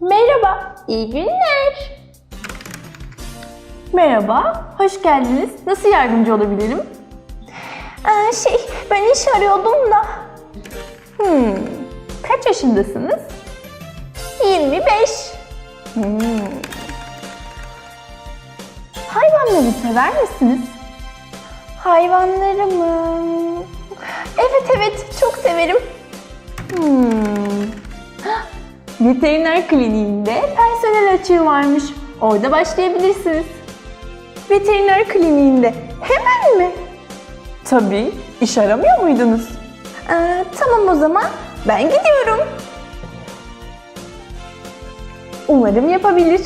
Merhaba, iyi günler. Merhaba, hoş geldiniz. Nasıl yardımcı olabilirim? Ee, şey, ben iş arıyordum da. Hmm, kaç yaşındasınız? 25. Hmm. Hayvanları sever misiniz? Hayvanları mı? Evet evet, çok severim. Hmm. Veteriner kliniğinde personel açığı varmış. Orada başlayabilirsiniz. Veteriner kliniğinde hemen mi? Tabii. İş aramıyor muydunuz? Ee, tamam o zaman. Ben gidiyorum. Umarım yapabilir.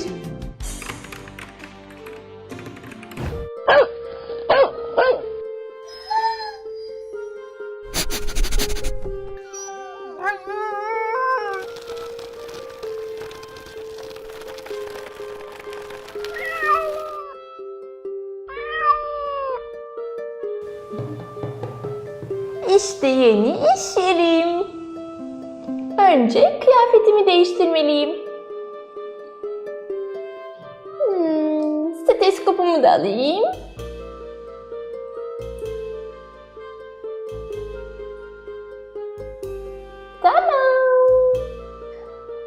Yerim. Önce kıyafetimi değiştirmeliyim. Hmm, stetoskopumu da alayım.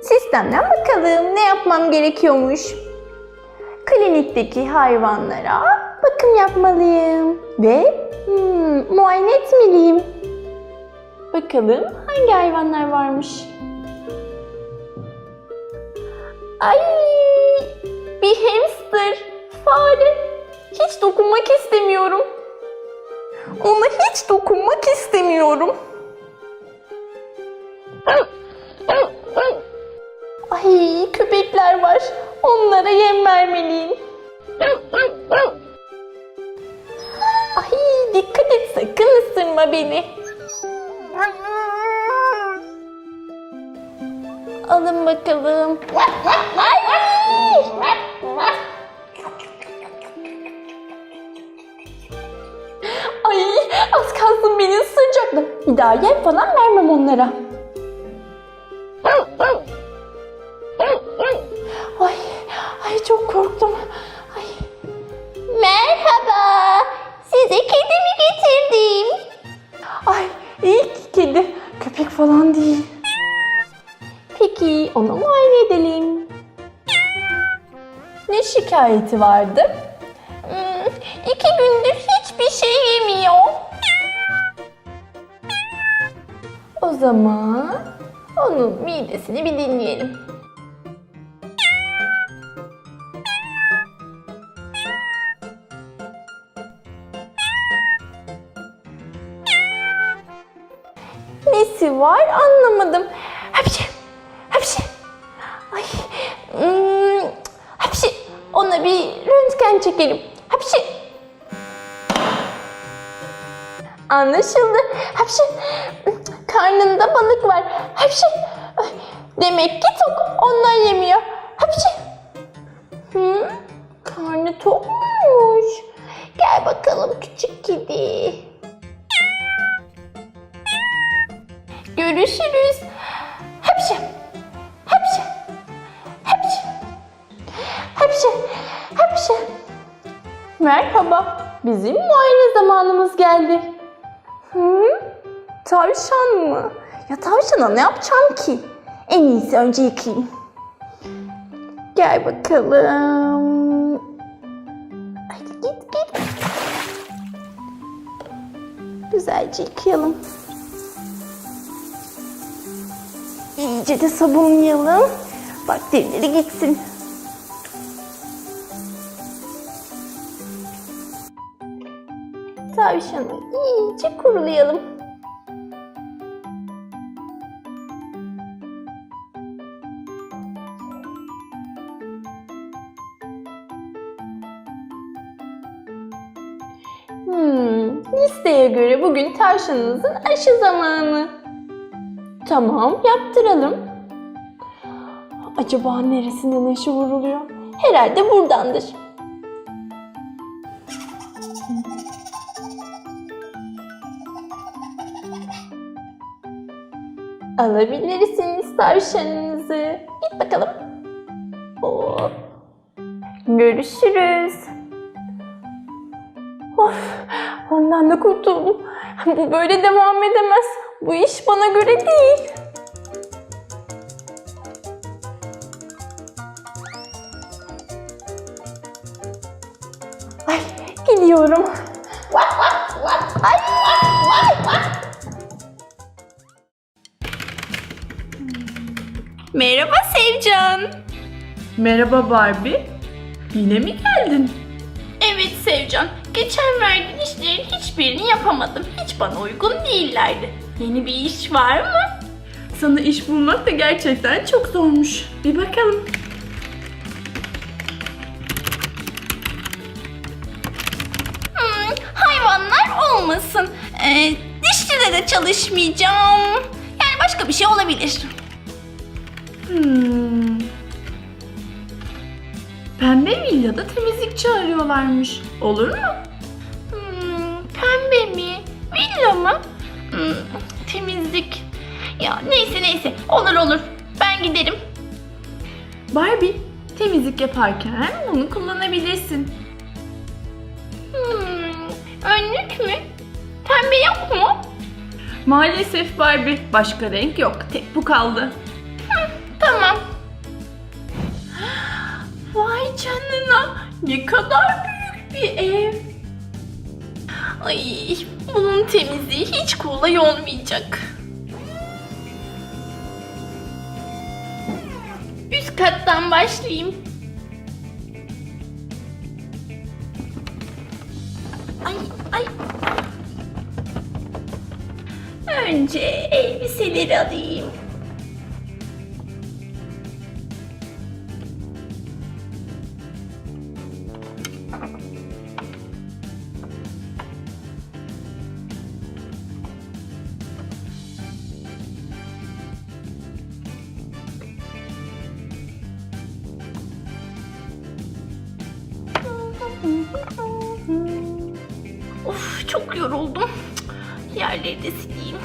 Sistemden bakalım ne yapmam gerekiyormuş. Klinikteki hayvanlara bakım yapmalıyım ve hmm, muayene etmeliyim. Bakalım hangi hayvanlar varmış? Ay, bir hamster, fare. Hiç dokunmak istemiyorum. Ona hiç dokunmak istemiyorum. Ay, köpekler var. Onlara yem vermeliyim. Ay, dikkat et sakın ısırma beni. Alın bakalım. Ay! Ay az kalsın beni ısıracaktı. Bir daha yem falan vermem onlara. Şikayeti vardı? Hmm, iki gündür hiçbir şey yemiyor. O zaman onun midesini bir dinleyelim. Nesi var anlamadım. Hapşi, röntgen çekelim. Hapşi. Anlaşıldı. Hapşi. Karnında balık var. Hapşi. Demek ki tok. Ondan yemiyor. Hapşi. Hı? Karnı tok muymuş? Gel bakalım küçük kedi. Görüşürüz. Merhaba. Bizim muayene zamanımız geldi. Hı? Tavşan mı? Ya tavşana ne yapacağım ki? En iyisi önce yıkayayım. Gel bakalım. Hadi git git. Güzelce yıkayalım. İyice de sabunlayalım. Bakterileri gitsin. Tavşanı iyice kurulayalım. Hmm, listeye göre bugün tavşanınızın aşı zamanı. Tamam, yaptıralım. Acaba neresinden aşı vuruluyor? Herhalde buradandır. Alabilirsiniz tavşanınızı. Git bakalım. Oo. Görüşürüz. Of, ondan da kurtuldum. Bu böyle devam edemez. Bu iş bana göre değil. Merhaba Sevcan. Merhaba Barbie. Yine mi geldin? Evet Sevcan. Geçen verdiğin işlerin hiçbirini yapamadım. Hiç bana uygun değillerdi. Yeni bir iş var mı? Sana iş bulmak da gerçekten çok zormuş. Bir bakalım. Hmm, hayvanlar olmasın. Ee, dişçide de çalışmayacağım. Yani başka bir şey olabilir. Hmm. Pembe villada temizlikçi arıyorlarmış. Olur mu? Hmm, pembe mi? Villa mı? Hmm, temizlik. Ya neyse neyse. Olur olur. Ben giderim. Barbie, temizlik yaparken bunu kullanabilirsin. Hmm, önlük mü? Pembe yok mu? Maalesef Barbie, başka renk yok. Tek bu kaldı. Ne kadar büyük bir ev. Ay, bunun temizliği hiç kolay olmayacak. Üst kattan başlayayım. Ay, ay. Önce elbiseleri alayım. Of çok yoruldum. Yerleri de sileyim.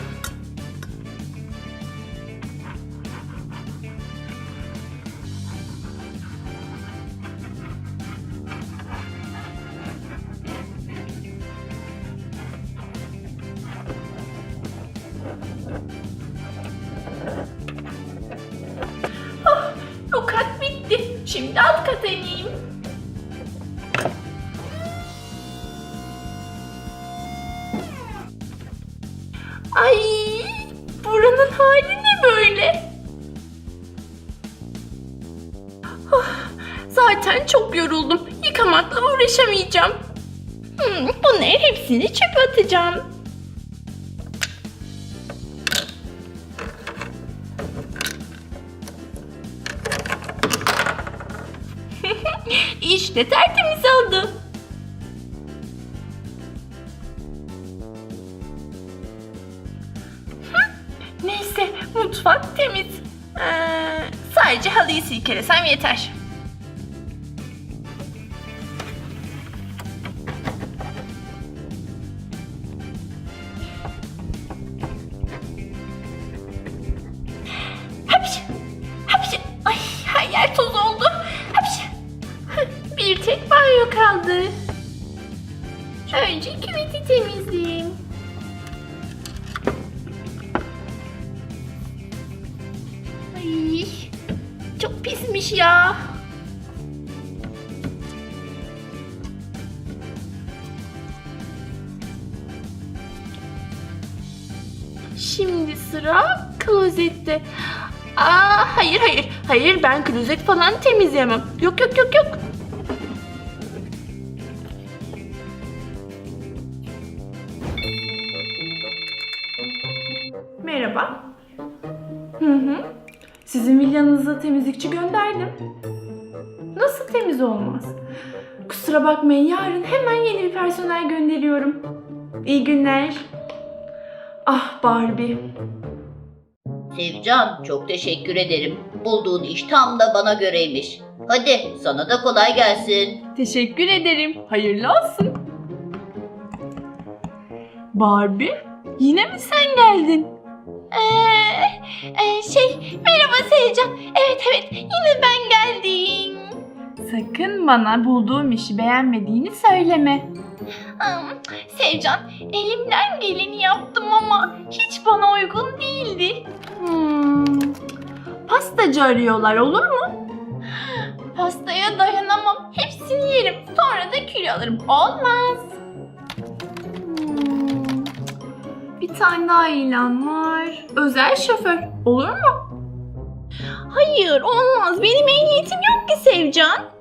Ay, buranın hali ne böyle? Ah, zaten çok yoruldum. Yıkamakla uğraşamayacağım. Hmm, bunların hepsini çöpe atacağım. işte tertemiz Neyse mutfak temiz. Ee, sadece halıyı silkelesem yeter. Şimdi sıra klozette. Aa, hayır hayır. Hayır ben klozet falan temizleyemem. Yok yok yok yok. Merhaba. Hı hı. Sizin villanıza temizlikçi gönderdim. Nasıl temiz olmaz? Kusura bakmayın yarın hemen yeni bir personel gönderiyorum. İyi günler. Ah Barbie. Sevcan çok teşekkür ederim. Bulduğun iş tam da bana göreymiş. Hadi sana da kolay gelsin. Teşekkür ederim. Hayırlı olsun. Barbie, yine mi sen geldin? Ee, e, şey merhaba Sevcan. Evet evet yine ben geldim. Sakın bana bulduğum işi beğenmediğini söyleme. Hmm, Sevcan elimden geleni yaptım ama hiç bana uygun değildi. Hmm. Pastacı arıyorlar olur mu? Pastaya dayanamam. Hepsini yerim. Sonra da kilo alırım. Olmaz. Hmm. Bir tane daha ilan var. Özel şoför. Olur mu? Hayır olmaz. Benim ehliyetim yok ki Sevcan.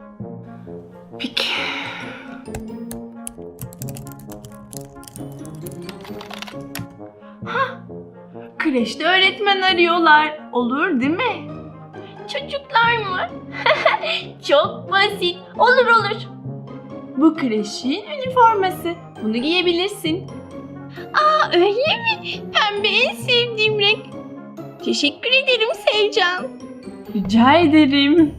Peki. Hah. Kreşte öğretmen arıyorlar. Olur değil mi? Çocuklar mı? Çok basit. Olur olur. Bu kreşin üniforması. Bunu giyebilirsin. Aa öyle mi? Pembe en sevdiğim renk. Teşekkür ederim Sevcan. Rica ederim.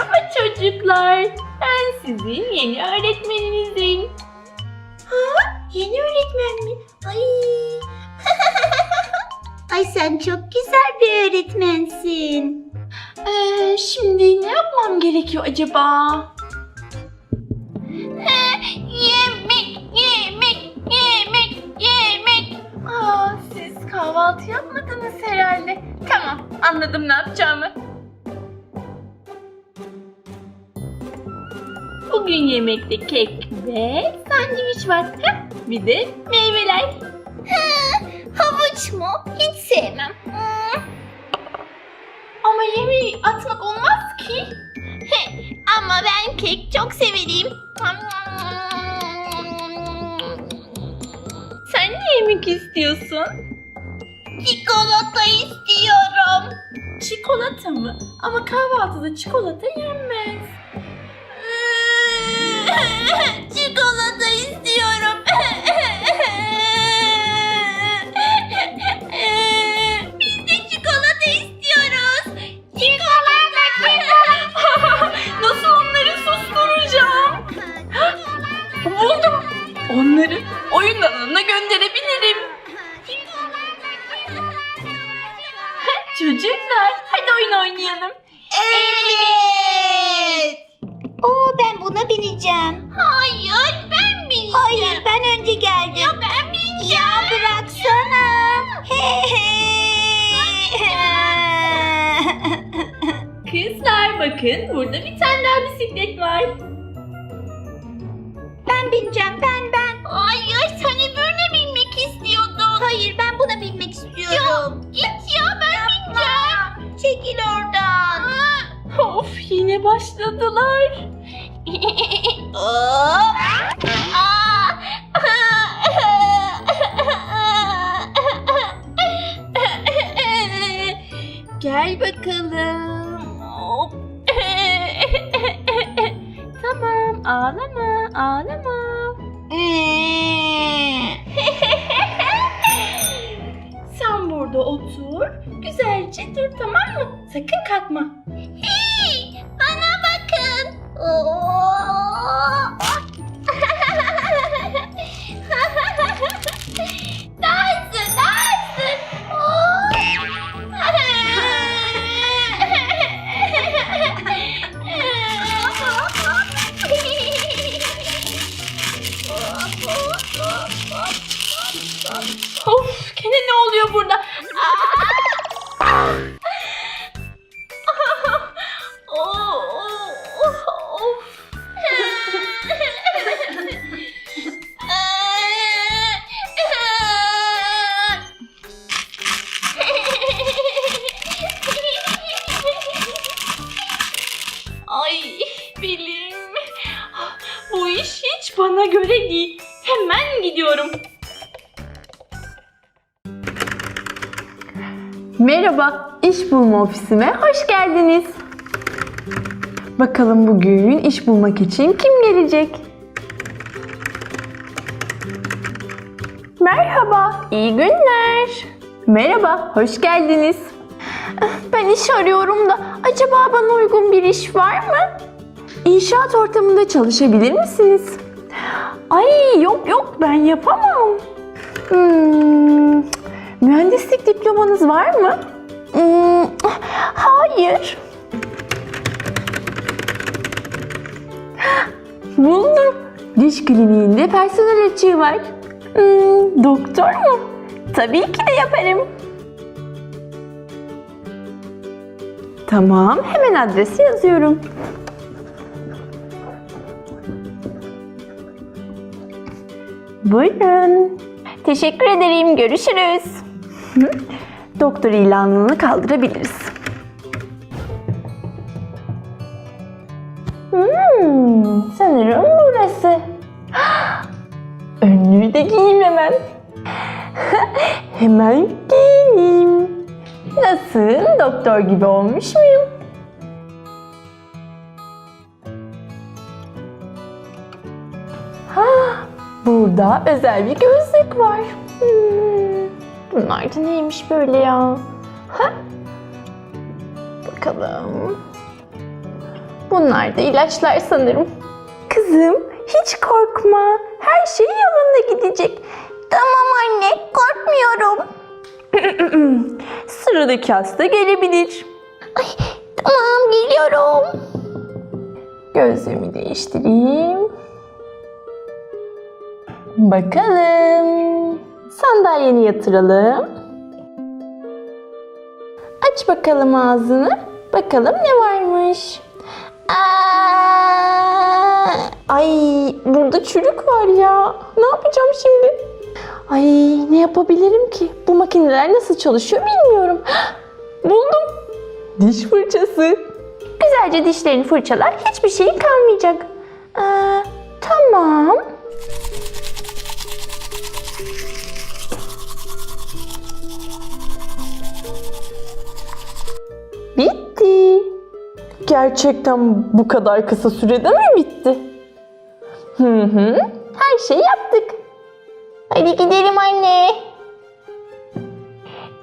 Merhaba çocuklar. Ben sizin yeni öğretmeninizim. Ha? Yeni öğretmen mi? Ay. Ay sen çok güzel bir öğretmensin. Ee, şimdi ne yapmam gerekiyor acaba? yemek, yemek, yemek, yemek. Aa, siz kahvaltı yapmadınız herhalde. Tamam, anladım ne yapacağımı. Bugün yemekte kek ve sandviç var. Heh, Bir de meyveler. havuç mu? Hiç sevmem. Ama yemeği atmak olmaz ki. Ama ben kek çok severim. Sen ne yemek istiyorsun? Çikolata istiyorum. Çikolata mı? Ama kahvaltıda çikolata yenmez. çikolata istiyorum. ben bineceğim ben ben. Hayır sen öbürüne binmek istiyordun. Hayır ben buna binmek istiyorum. Git ya ben bineceğim. Çekil oradan. Of yine başladılar. Oo. Gel bakalım. Hop. tamam ağlama ağlama. Sen burada otur. Güzelce dur tamam mı? Sakın kalkma. Hey, bana bakın. Dans, Merhaba, iş bulma ofisime hoş geldiniz. Bakalım bugün iş bulmak için kim gelecek? Merhaba, iyi günler. Merhaba, hoş geldiniz. Ben iş arıyorum da acaba bana uygun bir iş var mı? İnşaat ortamında çalışabilir misiniz? Ay yok yok ben yapamam. Hmm, mühendislik diplomanız var mı? Hayır. Buldum. Diş kliniğinde personel açığı var. Hmm, doktor mu? Tabii ki de yaparım. Tamam, hemen adresi yazıyorum. Buyurun. Teşekkür ederim. Görüşürüz. Doktor ilanını kaldırabiliriz. Hmm, sanırım burası. Önlüğü de giyeyim hemen. hemen giyeyim. Nasıl? Doktor gibi olmuş muyum? Burada özel bir gözlük var. Hmm, bunlar da neymiş böyle ya? Ha? Bakalım. Bunlar da ilaçlar sanırım. Kızım hiç korkma. Her şey yolunda gidecek. Tamam anne korkmuyorum. Sıradaki hasta gelebilir. Ay, tamam geliyorum. Gözlüğümü değiştireyim. Bakalım. Sandalyeni yatıralım. Aç bakalım ağzını. Bakalım ne varmış. Aa, ay burada çürük var ya. Ne yapacağım şimdi? Ay ne yapabilirim ki? Bu makineler nasıl çalışıyor bilmiyorum. Buldum. Diş fırçası. Güzelce dişlerini fırçalar. Hiçbir şeyin kalmayacak. Aa, tamam. Gerçekten bu kadar kısa sürede mi bitti? Hı hı. Her şeyi yaptık. Hadi gidelim anne.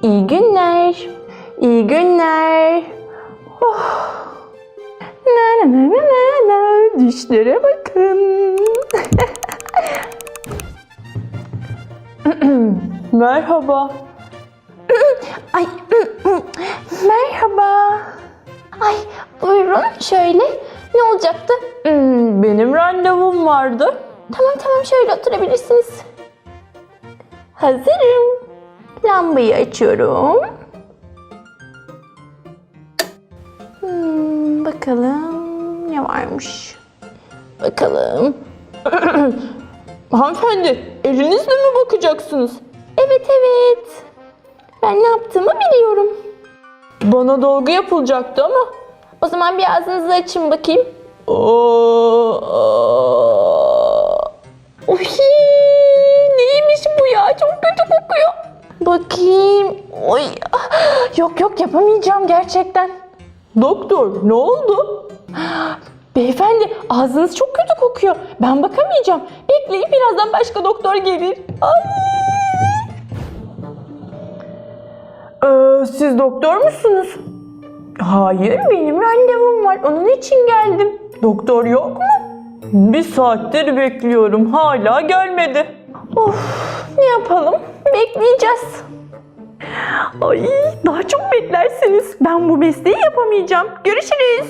İyi günler. İyi günler. Oh. Na na na na na. Dişlere bakın. Merhaba. Ay merhaba. Ay buyurun şöyle. Ne olacaktı? Hmm, benim randevum vardı. Tamam tamam şöyle oturabilirsiniz. Hazırım. Lambayı açıyorum. Hmm, bakalım ne varmış. Bakalım. Hanımefendi, elinizle mi bakacaksınız? Evet evet. Ben ne yaptığımı biliyorum. Bana dolgu yapılacaktı ama. O zaman bir ağzınızı açın bakayım. Oo. Oy, neymiş bu ya? Çok kötü kokuyor. Bakayım. Oy. Yok yok yapamayacağım gerçekten. Doktor ne oldu? Beyefendi ağzınız çok kötü kokuyor. Ben bakamayacağım. Bekleyin birazdan başka doktor gelir. Ay. Ee, siz doktor musunuz? Hayır, benim randevum var. Onun için geldim. Doktor yok mu? Bir saattir bekliyorum. Hala gelmedi. Of, ne yapalım? Bekleyeceğiz. Ay, daha çok beklersiniz. Ben bu mesleği yapamayacağım. Görüşürüz.